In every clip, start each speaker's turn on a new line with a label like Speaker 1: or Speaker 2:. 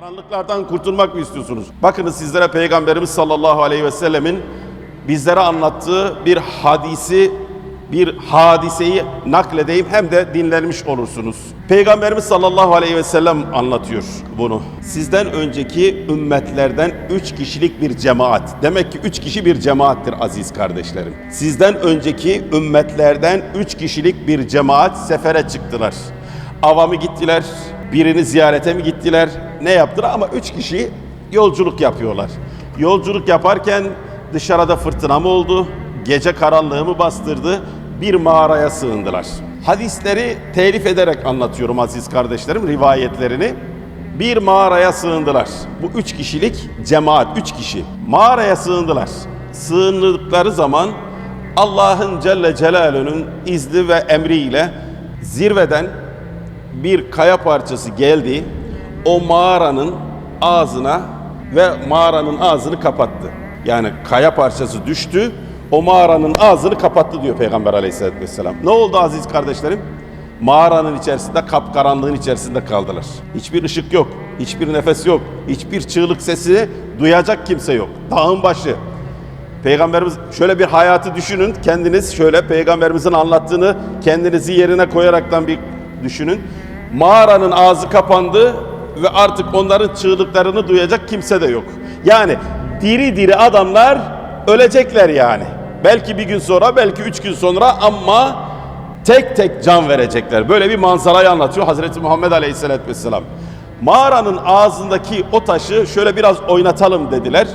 Speaker 1: Karanlıklardan kurtulmak mı istiyorsunuz? Bakınız sizlere Peygamberimiz sallallahu aleyhi ve sellemin bizlere anlattığı bir hadisi, bir hadiseyi nakledeyim hem de dinlenmiş olursunuz. Peygamberimiz sallallahu aleyhi ve sellem anlatıyor bunu. Sizden önceki ümmetlerden üç kişilik bir cemaat. Demek ki üç kişi bir cemaattir aziz kardeşlerim. Sizden önceki ümmetlerden üç kişilik bir cemaat sefere çıktılar. Avamı gittiler, birini ziyarete mi gittiler, ne yaptılar ama üç kişi yolculuk yapıyorlar. Yolculuk yaparken dışarıda fırtına mı oldu, gece karanlığı mı bastırdı, bir mağaraya sığındılar. Hadisleri telif ederek anlatıyorum aziz kardeşlerim, rivayetlerini. Bir mağaraya sığındılar. Bu üç kişilik cemaat, üç kişi. Mağaraya sığındılar. Sığındıkları zaman Allah'ın Celle Celaluhu'nun izni ve emriyle zirveden bir kaya parçası geldi. O mağaranın ağzına ve mağaranın ağzını kapattı. Yani kaya parçası düştü. O mağaranın ağzını kapattı diyor Peygamber aleyhissalatü vesselam. Ne oldu aziz kardeşlerim? Mağaranın içerisinde kapkaranlığın içerisinde kaldılar. Hiçbir ışık yok, hiçbir nefes yok, hiçbir çığlık sesi duyacak kimse yok. Dağın başı. Peygamberimiz şöyle bir hayatı düşünün. Kendiniz şöyle peygamberimizin anlattığını kendinizi yerine koyaraktan bir düşünün. Mağaranın ağzı kapandı ve artık onların çığlıklarını duyacak kimse de yok. Yani diri diri adamlar ölecekler yani. Belki bir gün sonra, belki üç gün sonra ama tek tek can verecekler. Böyle bir manzarayı anlatıyor Hazreti Muhammed Aleyhisselatü Vesselam. Mağaranın ağzındaki o taşı şöyle biraz oynatalım dediler.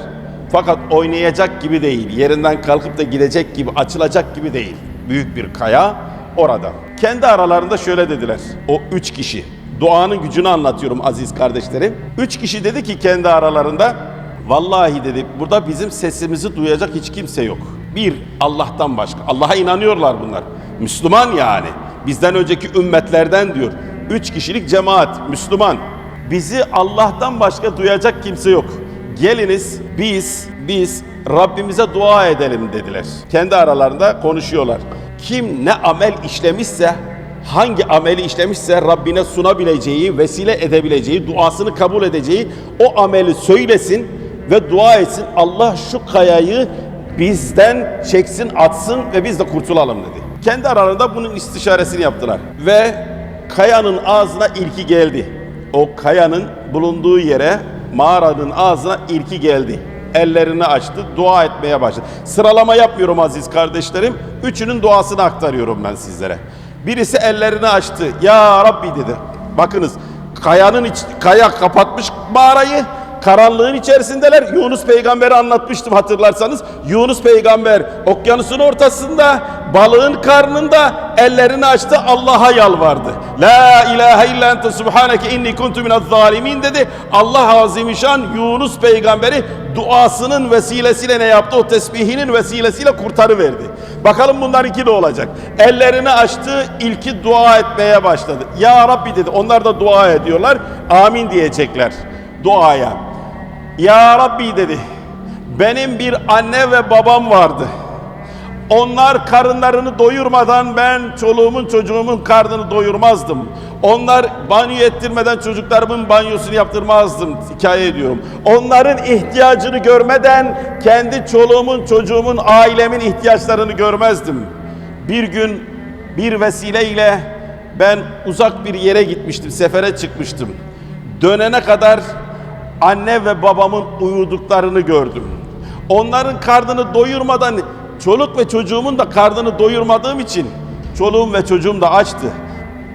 Speaker 1: Fakat oynayacak gibi değil. Yerinden kalkıp da gidecek gibi, açılacak gibi değil. Büyük bir kaya orada. Kendi aralarında şöyle dediler. O üç kişi. Duanın gücünü anlatıyorum aziz kardeşlerim. Üç kişi dedi ki kendi aralarında Vallahi dedi burada bizim sesimizi duyacak hiç kimse yok. Bir Allah'tan başka. Allah'a inanıyorlar bunlar. Müslüman yani. Bizden önceki ümmetlerden diyor. Üç kişilik cemaat Müslüman. Bizi Allah'tan başka duyacak kimse yok. Geliniz biz biz Rabbimize dua edelim dediler. Kendi aralarında konuşuyorlar. Kim ne amel işlemişse hangi ameli işlemişse Rabbine sunabileceği, vesile edebileceği, duasını kabul edeceği o ameli söylesin ve dua etsin. Allah şu kayayı bizden çeksin, atsın ve biz de kurtulalım dedi. Kendi aralarında bunun istişaresini yaptılar. Ve kayanın ağzına ilki geldi. O kayanın bulunduğu yere mağaranın ağzına ilki geldi. Ellerini açtı, dua etmeye başladı. Sıralama yapmıyorum aziz kardeşlerim. Üçünün duasını aktarıyorum ben sizlere. Birisi ellerini açtı. Ya Rabbi dedi. Bakınız kayanın iç, kaya kapatmış mağarayı. Karanlığın içerisindeler. Yunus peygamberi anlatmıştım hatırlarsanız. Yunus peygamber okyanusun ortasında balığın karnında ellerini açtı Allah'a yalvardı. La ilahe illa ente subhaneke inni kuntu minez zalimin dedi. Allah azimüşşan Yunus peygamberi duasının vesilesiyle ne yaptı? O tesbihinin vesilesiyle kurtarıverdi. Bakalım bunlar iki de olacak. Ellerini açtı, ilki dua etmeye başladı. Ya Rabbi dedi. Onlar da dua ediyorlar. Amin diyecekler duaya. Ya Rabbi dedi. Benim bir anne ve babam vardı. Onlar karınlarını doyurmadan ben çoluğumun çocuğumun karnını doyurmazdım. Onlar banyo ettirmeden çocuklarımın banyosunu yaptırmazdım. Hikaye ediyorum. Onların ihtiyacını görmeden kendi çoluğumun çocuğumun ailemin ihtiyaçlarını görmezdim. Bir gün bir vesileyle ben uzak bir yere gitmiştim. Sefere çıkmıştım. Dönene kadar anne ve babamın uyuduklarını gördüm. Onların karnını doyurmadan çoluk ve çocuğumun da karnını doyurmadığım için çoluğum ve çocuğum da açtı.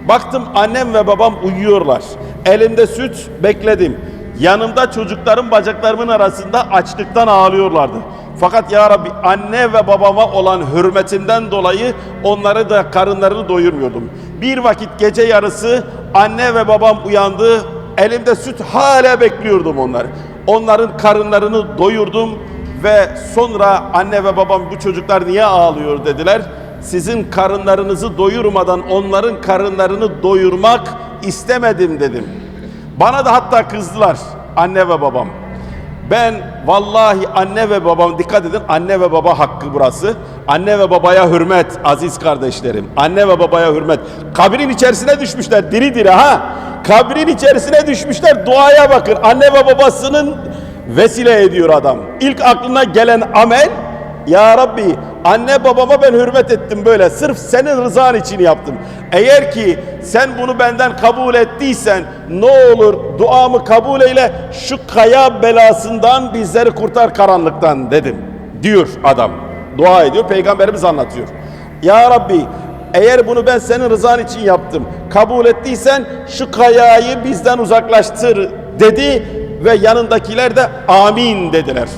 Speaker 1: Baktım annem ve babam uyuyorlar. Elimde süt bekledim. Yanımda çocuklarım bacaklarımın arasında açlıktan ağlıyorlardı. Fakat ya Rabbi anne ve babama olan hürmetimden dolayı onları da karınlarını doyurmuyordum. Bir vakit gece yarısı anne ve babam uyandı. Elimde süt hala bekliyordum onları. Onların karınlarını doyurdum ve sonra anne ve babam bu çocuklar niye ağlıyor dediler. Sizin karınlarınızı doyurmadan onların karınlarını doyurmak istemedim dedim. Bana da hatta kızdılar anne ve babam. Ben vallahi anne ve babam dikkat edin anne ve baba hakkı burası. Anne ve babaya hürmet aziz kardeşlerim. Anne ve babaya hürmet. Kabrin içerisine düşmüşler diri diri ha. Kabrin içerisine düşmüşler duaya bakın. Anne ve babasının vesile ediyor adam. İlk aklına gelen amel ya Rabbi anne babama ben hürmet ettim böyle sırf senin rızan için yaptım. Eğer ki sen bunu benden kabul ettiysen ne olur duamı kabul eyle şu kaya belasından bizleri kurtar karanlıktan dedim diyor adam. Dua ediyor peygamberimiz anlatıyor. Ya Rabbi eğer bunu ben senin rızan için yaptım kabul ettiysen şu kayayı bizden uzaklaştır dedi ve yanındakiler de amin dediler.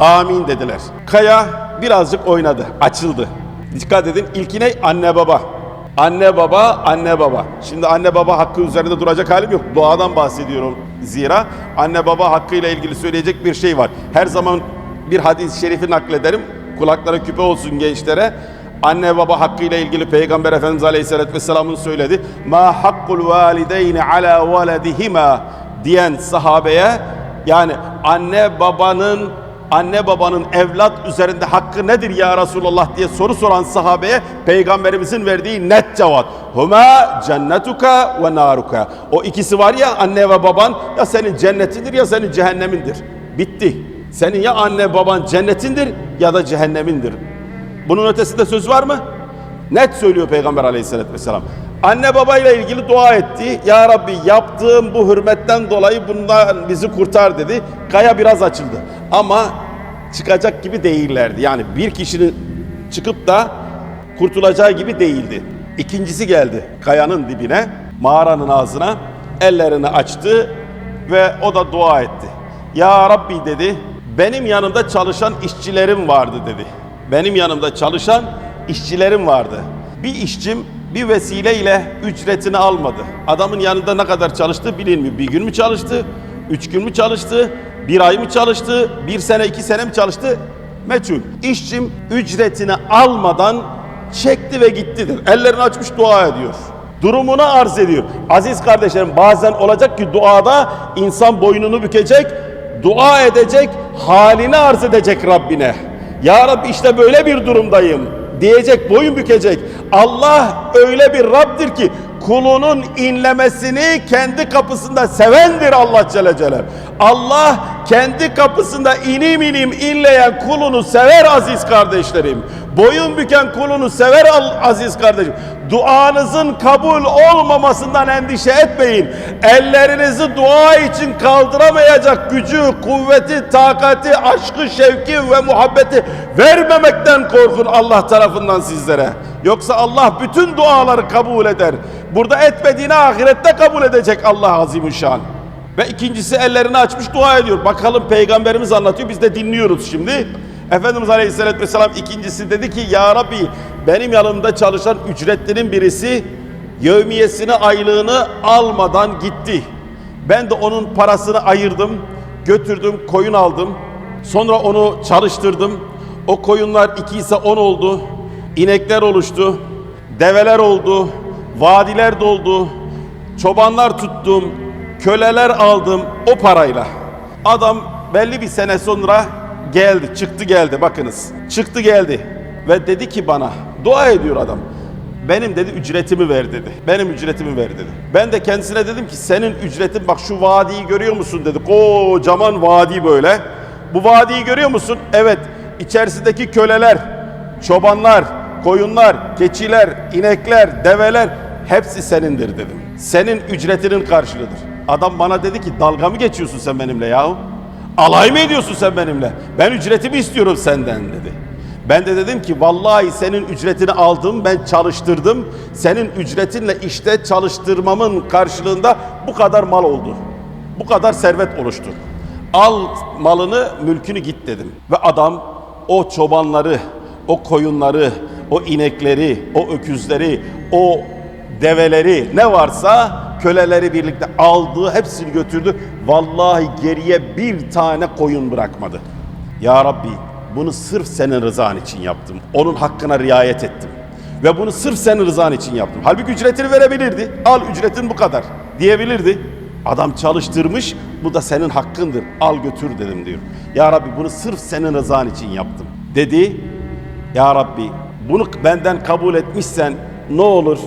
Speaker 1: Amin dediler. Kaya birazcık oynadı, açıldı. Dikkat edin ilkine anne baba. Anne baba, anne baba. Şimdi anne baba hakkı üzerinde duracak halim yok. Duadan bahsediyorum zira. Anne baba hakkıyla ilgili söyleyecek bir şey var. Her zaman bir hadis-i şerifi naklederim. Kulaklara küpe olsun gençlere. Anne baba hakkıyla ilgili Peygamber Efendimiz Aleyhisselatü Vesselam'ın söyledi. Ma hakkul valideyni ala veledihima diyen sahabeye yani anne babanın anne babanın evlat üzerinde hakkı nedir ya Resulallah diye soru soran sahabeye peygamberimizin verdiği net cevap. Huma cennetuka ve naruka. O ikisi var ya anne ve baban ya senin cennetindir ya senin cehennemindir. Bitti. Senin ya anne baban cennetindir ya da cehennemindir. Bunun ötesinde söz var mı? Net söylüyor Peygamber aleyhissalatü vesselam. Anne babayla ilgili dua etti. Ya Rabbi yaptığım bu hürmetten dolayı bundan bizi kurtar dedi. Kaya biraz açıldı. Ama çıkacak gibi değillerdi. Yani bir kişinin çıkıp da kurtulacağı gibi değildi. İkincisi geldi kayanın dibine, mağaranın ağzına, ellerini açtı ve o da dua etti. Ya Rabbi dedi, benim yanımda çalışan işçilerim vardı dedi. Benim yanımda çalışan işçilerim vardı. Bir işçim bir vesileyle ücretini almadı. Adamın yanında ne kadar çalıştı bilinmiyor. Bir gün mü çalıştı, üç gün mü çalıştı, bir ay mı çalıştı, bir sene, iki sene mi çalıştı? Meçhul. İşçim ücretini almadan çekti ve gittidir. Ellerini açmış dua ediyor. Durumunu arz ediyor. Aziz kardeşlerim bazen olacak ki duada insan boynunu bükecek, dua edecek, halini arz edecek Rabbine. Ya Rabbi işte böyle bir durumdayım diyecek, boyun bükecek. Allah öyle bir Rabbdir ki kulunun inlemesini kendi kapısında sevendir Allah Celle Celal. Allah kendi kapısında inim inim inleyen kulunu sever aziz kardeşlerim. Boyun büken kulunu sever aziz kardeşim. Duanızın kabul olmamasından endişe etmeyin. Ellerinizi dua için kaldıramayacak gücü, kuvveti, takati, aşkı, şevki ve muhabbeti vermemekten korkun Allah tarafından sizlere. Yoksa Allah bütün duaları kabul eder. Burada etmediğini ahirette kabul edecek Allah Azimüşşan. Ve ikincisi ellerini açmış dua ediyor. Bakalım peygamberimiz anlatıyor biz de dinliyoruz şimdi. Efendimiz Aleyhisselatü Vesselam ikincisi dedi ki Ya Rabbi benim yanımda çalışan ücretlinin birisi yevmiyesini aylığını almadan gitti. Ben de onun parasını ayırdım, götürdüm, koyun aldım. Sonra onu çalıştırdım. O koyunlar iki ise on oldu. İnekler oluştu. Develer oldu. Vadiler doldu. Çobanlar tuttum. Köleler aldım o parayla. Adam belli bir sene sonra geldi, çıktı geldi bakınız. Çıktı geldi ve dedi ki bana, dua ediyor adam. Benim dedi ücretimi ver dedi. Benim ücretimi ver dedi. Ben de kendisine dedim ki senin ücretin bak şu vadiyi görüyor musun dedi. Kocaman vadi böyle. Bu vadiyi görüyor musun? Evet. İçerisindeki köleler, çobanlar, koyunlar, keçiler, inekler, develer hepsi senindir dedim. Senin ücretinin karşılığıdır. Adam bana dedi ki dalga mı geçiyorsun sen benimle yahu? Alay mı ediyorsun sen benimle? Ben ücretimi istiyorum senden dedi. Ben de dedim ki vallahi senin ücretini aldım, ben çalıştırdım. Senin ücretinle işte çalıştırmamın karşılığında bu kadar mal oldu. Bu kadar servet oluştu. Al malını, mülkünü git dedim. Ve adam o çobanları, o koyunları, o inekleri, o öküzleri, o develeri ne varsa köleleri birlikte aldı, hepsini götürdü. Vallahi geriye bir tane koyun bırakmadı. Ya Rabbi bunu sırf senin rızan için yaptım. Onun hakkına riayet ettim. Ve bunu sırf senin rızan için yaptım. Halbuki ücretini verebilirdi. Al ücretin bu kadar diyebilirdi. Adam çalıştırmış, bu da senin hakkındır. Al götür dedim diyor. Ya Rabbi bunu sırf senin rızan için yaptım. Dedi, Ya Rabbi bunu benden kabul etmişsen ne olur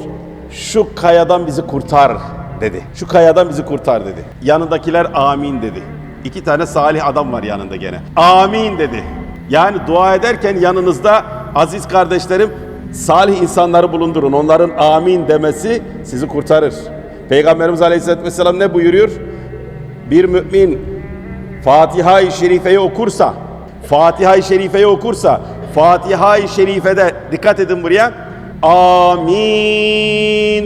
Speaker 1: şu kayadan bizi kurtar dedi. Şu kayadan bizi kurtar dedi. Yanındakiler amin dedi. İki tane salih adam var yanında gene. Amin dedi. Yani dua ederken yanınızda aziz kardeşlerim salih insanları bulundurun. Onların amin demesi sizi kurtarır. Peygamberimiz Aleyhisselatü Vesselam ne buyuruyor? Bir mümin Fatiha-i Şerife'yi okursa, Fatiha-i Şerife'yi okursa, Fatiha-i Şerife'de dikkat edin buraya. Amin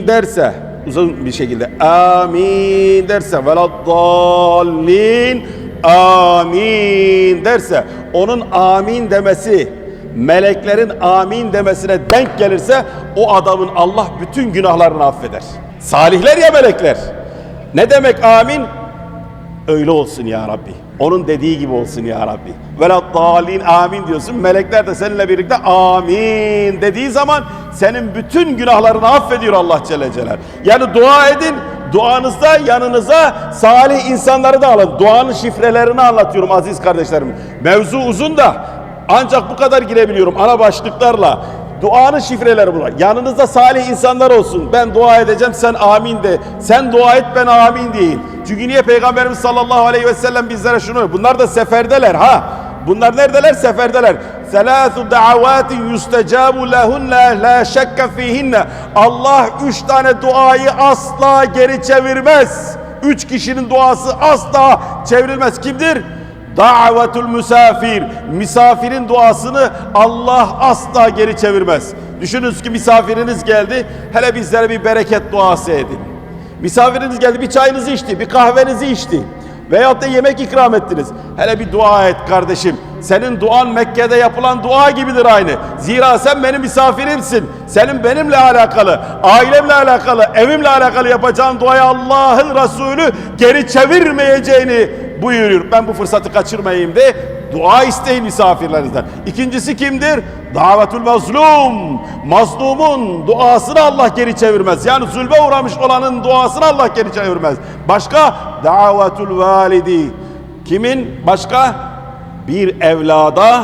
Speaker 1: derse uzun bir şekilde amin derse veladdallin amin derse onun amin demesi meleklerin amin demesine denk gelirse o adamın Allah bütün günahlarını affeder. Salihler ya melekler. Ne demek amin? Öyle olsun ya Rabbi. Onun dediği gibi olsun ya Rabbi. Veladdallin amin diyorsun. Melekler de seninle birlikte amin dediği zaman senin bütün günahlarını affediyor Allah Celle Celal. Yani dua edin. Duanızda yanınıza salih insanları da alın. Duanın şifrelerini anlatıyorum aziz kardeşlerim. Mevzu uzun da ancak bu kadar girebiliyorum ana başlıklarla. Duanın şifreleri bunlar. Yanınızda salih insanlar olsun. Ben dua edeceğim sen amin de. Sen dua et ben amin diyeyim. Çünkü niye Peygamberimiz sallallahu aleyhi ve sellem bizlere şunu bunlar da seferdeler ha. Bunlar neredeler? Seferdeler. Selâsu da'avâtin yustecabu lehunne la şekke fihinne. Allah üç tane duayı asla geri çevirmez. Üç kişinin duası asla çevrilmez. Kimdir? Davetul misafir. Misafirin duasını Allah asla geri çevirmez. Düşününüz ki misafiriniz geldi. Hele bizlere bir bereket duası edin. Misafiriniz geldi bir çayınızı içti, bir kahvenizi içti. Veyahut da yemek ikram ettiniz. Hele bir dua et kardeşim. Senin duan Mekke'de yapılan dua gibidir aynı. Zira sen benim misafirimsin. Senin benimle alakalı, ailemle alakalı, evimle alakalı yapacağın duayı Allah'ın Resulü geri çevirmeyeceğini buyuruyor. Ben bu fırsatı kaçırmayayım de dua isteyin misafirlerinizden. İkincisi kimdir? Davetul mazlum. Mazlumun duasını Allah geri çevirmez. Yani zulme uğramış olanın duasını Allah geri çevirmez. Başka? Davetul validi. Kimin? Başka? Bir evlada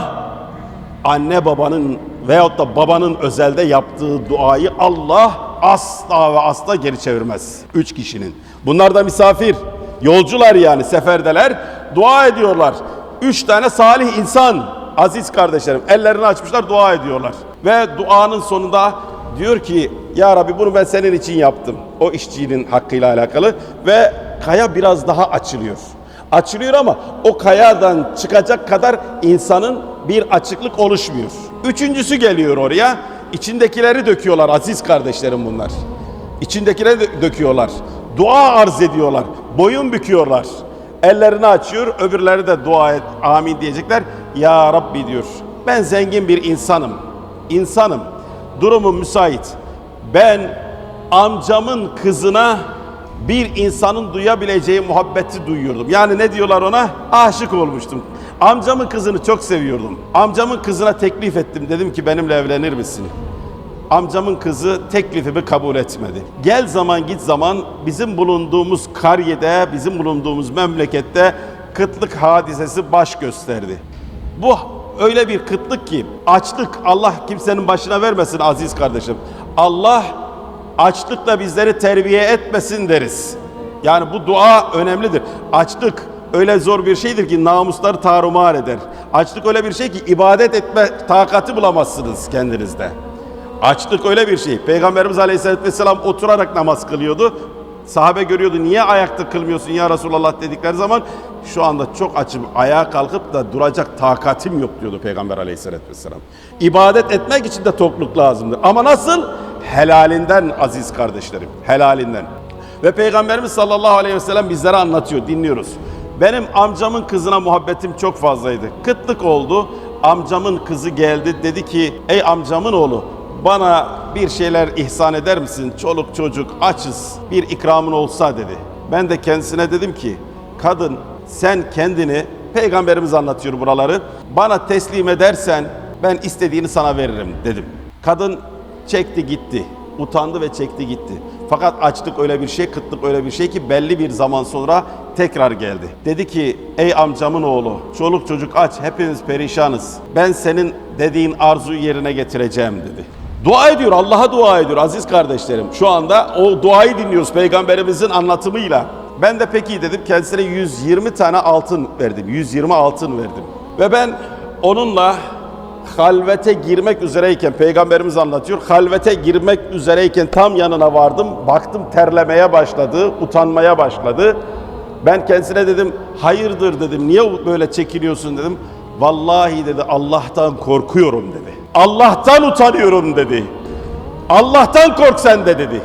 Speaker 1: anne babanın veyahut da babanın özelde yaptığı duayı Allah asla ve asla geri çevirmez. Üç kişinin. Bunlar da misafir. Yolcular yani seferdeler. Dua ediyorlar. Üç tane salih insan aziz kardeşlerim ellerini açmışlar dua ediyorlar. Ve duanın sonunda diyor ki ya Rabbi bunu ben senin için yaptım. O işçinin hakkıyla alakalı ve kaya biraz daha açılıyor. Açılıyor ama o kayadan çıkacak kadar insanın bir açıklık oluşmuyor. Üçüncüsü geliyor oraya. İçindekileri döküyorlar aziz kardeşlerim bunlar. İçindekileri dö- döküyorlar. Dua arz ediyorlar. Boyun büküyorlar. Ellerini açıyor. Öbürleri de dua et. Amin diyecekler. Ya Rabbi diyor. Ben zengin bir insanım. İnsanım. Durumum müsait. Ben amcamın kızına bir insanın duyabileceği muhabbeti duyuyordum. Yani ne diyorlar ona? Aşık olmuştum. Amcamın kızını çok seviyordum. Amcamın kızına teklif ettim. Dedim ki benimle evlenir misin? Amcamın kızı teklifimi kabul etmedi. Gel zaman git zaman bizim bulunduğumuz kariyede, bizim bulunduğumuz memlekette kıtlık hadisesi baş gösterdi. Bu öyle bir kıtlık ki açlık Allah kimsenin başına vermesin aziz kardeşim. Allah açlıkla bizleri terbiye etmesin deriz. Yani bu dua önemlidir. Açlık öyle zor bir şeydir ki namusları tarumar eder. Açlık öyle bir şey ki ibadet etme takati bulamazsınız kendinizde. Açlık öyle bir şey. Peygamberimiz Aleyhisselatü Vesselam oturarak namaz kılıyordu. Sahabe görüyordu niye ayakta kılmıyorsun ya Resulallah dedikleri zaman şu anda çok açım ayağa kalkıp da duracak takatim yok diyordu Peygamber Aleyhisselatü Vesselam. İbadet etmek için de tokluk lazımdır. Ama nasıl? Helalinden aziz kardeşlerim. Helalinden. Ve Peygamberimiz sallallahu aleyhi ve sellem bizlere anlatıyor, dinliyoruz. Benim amcamın kızına muhabbetim çok fazlaydı. Kıtlık oldu. Amcamın kızı geldi dedi ki ey amcamın oğlu bana bir şeyler ihsan eder misin? Çoluk çocuk açız bir ikramın olsa dedi. Ben de kendisine dedim ki kadın sen kendini peygamberimiz anlatıyor buraları bana teslim edersen ben istediğini sana veririm dedim. Kadın çekti gitti. Utandı ve çekti gitti. Fakat açlık öyle bir şey, kıtlık öyle bir şey ki belli bir zaman sonra tekrar geldi. Dedi ki ey amcamın oğlu çoluk çocuk aç hepimiz perişanız. Ben senin dediğin arzuyu yerine getireceğim dedi. Dua ediyor, Allah'a dua ediyor aziz kardeşlerim. Şu anda o duayı dinliyoruz peygamberimizin anlatımıyla. Ben de peki dedim kendisine 120 tane altın verdim. 120 altın verdim. Ve ben onunla halvete girmek üzereyken peygamberimiz anlatıyor. Halvete girmek üzereyken tam yanına vardım. Baktım terlemeye başladı, utanmaya başladı. Ben kendisine dedim hayırdır dedim. Niye böyle çekiniyorsun dedim. Vallahi dedi Allah'tan korkuyorum dedi. Allah'tan utanıyorum dedi. Allah'tan kork sen de dedi.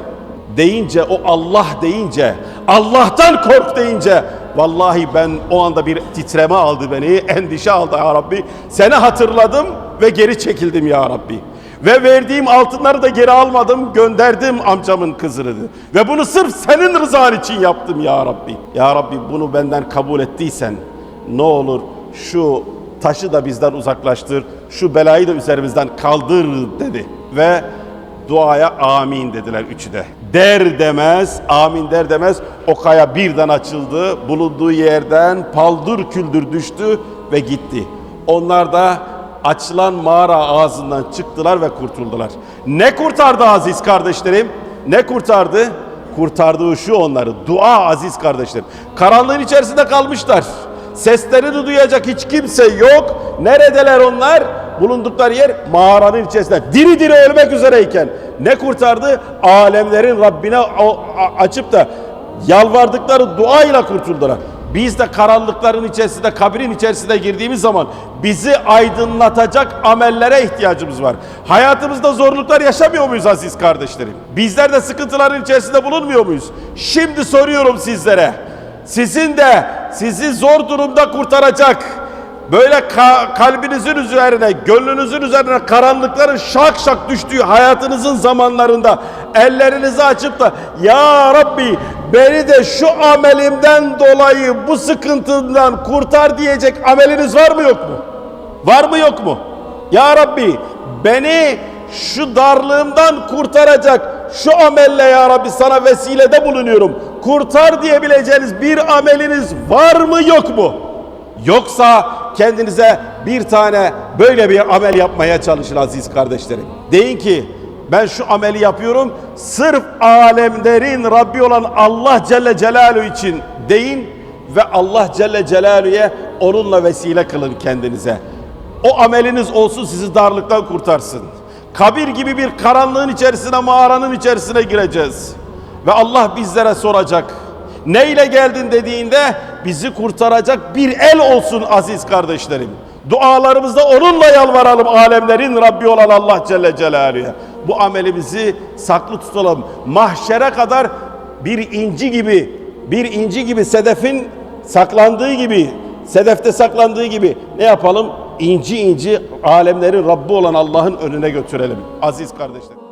Speaker 1: Deyince o Allah deyince Allah'tan kork deyince vallahi ben o anda bir titreme aldı beni endişe aldı ya Rabbi. Seni hatırladım ve geri çekildim ya Rabbi. Ve verdiğim altınları da geri almadım gönderdim amcamın kızını. Ve bunu sırf senin rızan için yaptım ya Rabbi. Ya Rabbi bunu benden kabul ettiysen ne olur şu taşı da bizden uzaklaştır, şu belayı da üzerimizden kaldır dedi. Ve duaya amin dediler üçü de. Der demez, amin der demez o kaya birden açıldı. Bulunduğu yerden paldır küldür düştü ve gitti. Onlar da açılan mağara ağzından çıktılar ve kurtuldular. Ne kurtardı aziz kardeşlerim? Ne kurtardı? Kurtardığı şu onları. Dua aziz kardeşlerim. Karanlığın içerisinde kalmışlar. Seslerini duyacak hiç kimse yok. Neredeler onlar? Bulundukları yer mağaranın içerisinde. Diri diri ölmek üzereyken ne kurtardı? Alemlerin Rabbine açıp da yalvardıkları duayla kurtuldular. Biz de karanlıkların içerisinde, kabrin içerisinde girdiğimiz zaman bizi aydınlatacak amellere ihtiyacımız var. Hayatımızda zorluklar yaşamıyor muyuz aziz kardeşlerim? Bizler de sıkıntıların içerisinde bulunmuyor muyuz? Şimdi soruyorum sizlere. Sizin de sizi zor durumda kurtaracak, böyle ka- kalbinizin üzerine, gönlünüzün üzerine karanlıkların şak şak düştüğü hayatınızın zamanlarında ellerinizi açıp da Ya Rabbi beni de şu amelimden dolayı bu sıkıntından kurtar diyecek ameliniz var mı yok mu? Var mı yok mu? Ya Rabbi beni şu darlığımdan kurtaracak şu amelle ya Rabbi sana vesilede bulunuyorum. Kurtar diyebileceğiniz bir ameliniz var mı yok mu? Yoksa kendinize bir tane böyle bir amel yapmaya çalışın aziz kardeşlerim. Deyin ki ben şu ameli yapıyorum sırf alemlerin Rabbi olan Allah Celle Celaluhu için deyin ve Allah Celle Celaluhu'ya onunla vesile kılın kendinize. O ameliniz olsun sizi darlıktan kurtarsın. Kabir gibi bir karanlığın içerisine, mağaranın içerisine gireceğiz. Ve Allah bizlere soracak. Ne ile geldin dediğinde bizi kurtaracak bir el olsun aziz kardeşlerim. Dualarımızda onunla yalvaralım alemlerin Rabbi olan Allah Celle Celaluhu'ya. Bu amelimizi saklı tutalım. Mahşere kadar bir inci gibi, bir inci gibi sedefin saklandığı gibi, sedefte saklandığı gibi ne yapalım? İnci inci alemlerin Rabbi olan Allah'ın önüne götürelim. Aziz kardeşlerim.